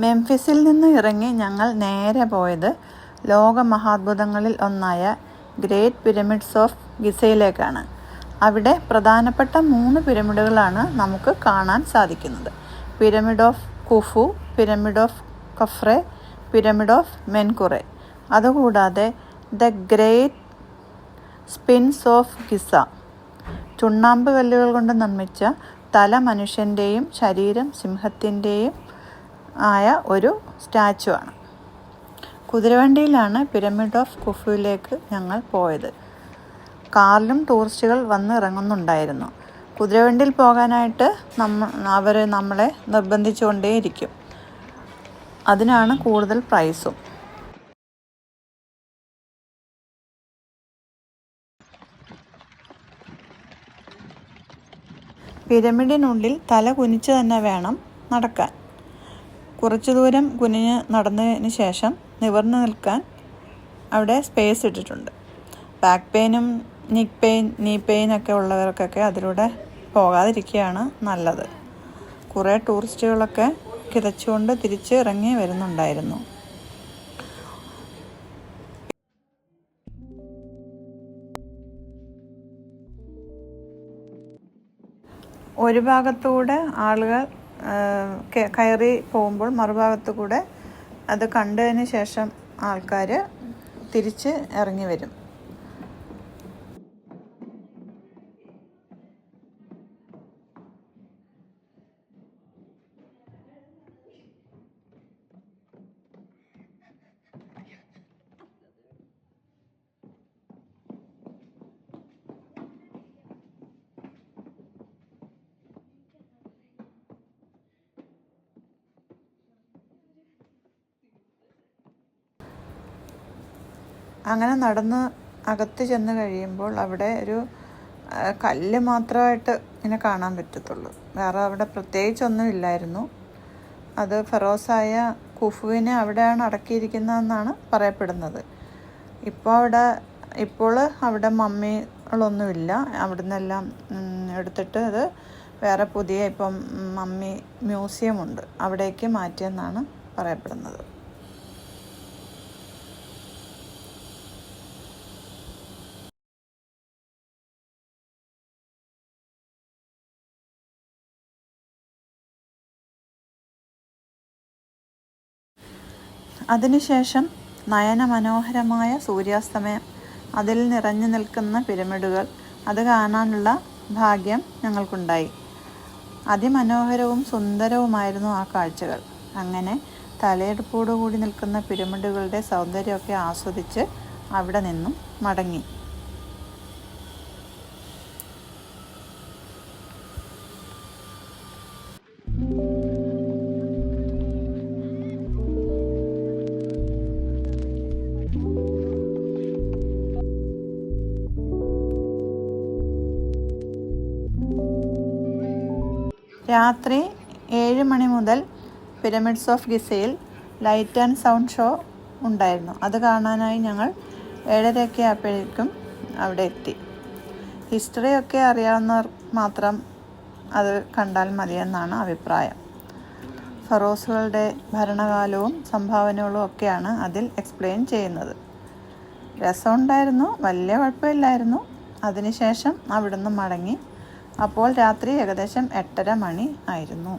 മെംഫിസിൽ നിന്ന് ഇറങ്ങി ഞങ്ങൾ നേരെ പോയത് ലോക മഹാത്ഭുതങ്ങളിൽ ഒന്നായ ഗ്രേറ്റ് പിരമിഡ്സ് ഓഫ് ഗിസയിലേക്കാണ്. അവിടെ പ്രധാനപ്പെട്ട മൂന്ന് പിരമിഡുകളാണ് നമുക്ക് കാണാൻ സാധിക്കുന്നത്. Pyramid of Khufu pyramid of Khafre pyramid of Menkaure. അതുകൂടാതെ the great sphinx of Giza. ചുണ്ണാമ്പ് കല്ലുകൾ കൊണ്ട് നിർമ്മിച്ച തല മനുഷ്യന്റെയും ശരീരം സിംഹത്തിന്റെയും ആയ ഒരു സ്റ്റാച്ചു ആണ്. കുതിരവണ്ടിയിലാണ് പിരമിഡ് ഓഫ് കുഫുവിലേക്ക് ഞങ്ങൾ പോയത്. കാറിലും ടൂറിസ്റ്റുകൾ വന്ന് ഇറങ്ങുന്നുണ്ടായിരുന്നു. കുതിരവണ്ടിയിൽ പോകാനായിട്ട് നമ്മ അവർ നമ്മളെ നിർബന്ധിച്ചുകൊണ്ടേയിരിക്കും. അതിനാണ് കൂടുതൽ പ്രൈസും. പിരമിഡിനുള്ളിൽ തല കുനിച്ച് തന്നെ വേണം നടക്കാൻ. കുറച്ചു ദൂരം കുനിഞ്ഞ് നടന്നതിന് ശേഷം നിവർന്നു നിൽക്കാൻ അവിടെ സ്പേസ് ഇട്ടിട്ടുണ്ട്. ബാക്ക് പെയിനും നിക്ക് പെയിൻ നീ പെയിൻ ഒക്കെ ഉള്ളവർക്കൊക്കെ അതിലൂടെ പോകാതിരിക്കുകയാണ് നല്ലത്. കുറേ ടൂറിസ്റ്റുകളൊക്കെ കിതച്ചുകൊണ്ട് തിരിച്ച് ഇറങ്ങി വരുന്നുണ്ടായിരുന്നു. ഒരു ഭാഗത്തൂടെ ആളുകൾ കയറി പോകുമ്പോൾ മറുഭാഗത്തു കൂടെ അത് കണ്ടതിന് ശേഷം ആൾക്കാർ തിരിച്ച് ഇറങ്ങി വരും. അങ്ങനെ നടന്ന് അകത്ത് ചെന്ന് കഴിയുമ്പോൾ അവിടെ ഒരു കല്ല് മാത്രമായിട്ട് ഇങ്ങനെ കാണാൻ പറ്റത്തുള്ളൂ. വേറെ അവിടെ പ്രത്യേകിച്ചൊന്നും ഇല്ലായിരുന്നു. അത് ഫെറോസായ കുഫുവിനെ അവിടെയാണ് അടക്കിയിരിക്കുന്നതെന്നാണ് പറയപ്പെടുന്നത്. ഇപ്പോൾ അവിടെ ഇപ്പോൾ അവിടെ മമ്മികളൊന്നുമില്ല. അവിടെ നിന്നെല്ലാം എടുത്തിട്ട് അത് വേറെ പുതിയ ഇപ്പം മമ്മി മ്യൂസിയം ഉണ്ട് അവിടേക്ക് മാറ്റിയെന്നാണ് പറയപ്പെടുന്നത്. അതിനുശേഷം നയനമനോഹരമായ സൂര്യാസ്തമയം അതിൽ നിറഞ്ഞു നിൽക്കുന്ന പിരമിഡുകൾ അത് കാണാനുള്ള ഭാഗ്യം ഞങ്ങൾക്കുണ്ടായി. അതിമനോഹരവും സുന്ദരവുമായിരുന്നു ആ കാഴ്ചകൾ. അങ്ങനെ തലയെടുപ്പോടുകൂടി നിൽക്കുന്ന പിരമിഡുകളുടെ സൗന്ദര്യമൊക്കെ ആസ്വദിച്ച് അവിടെ നിന്നും മടങ്ങി. രാത്രി ഏഴ് മണി മുതൽ പിരമിഡ്സ് ഓഫ് ഗിസയിൽ ലൈറ്റ് ആൻഡ് സൗണ്ട് ഷോ ഉണ്ടായിരുന്നു. അത് കാണാനായി ഞങ്ങൾ ഏഴരയൊക്കെ ആയപ്പോഴേക്കും അവിടെ എത്തി. ഹിസ്റ്ററിയൊക്കെ അറിയാവുന്നവർ മാത്രം അത് കണ്ടാൽ മതിയെന്നാണ് അഭിപ്രായം. ഫറോസുകളുടെ ഭരണകാലവും സംഭാവനകളും ഒക്കെയാണ് അതിൽ എക്സ്പ്ലെയിൻ ചെയ്യുന്നത്. രസമുണ്ടായിരുന്നു വലിയ കുഴപ്പമില്ലായിരുന്നു. അതിനുശേഷം അവിടുന്ന് മടങ്ങി അപ്പോൾ രാത്രി ഏകദേശം എട്ടര മണി ആയിരുന്നു.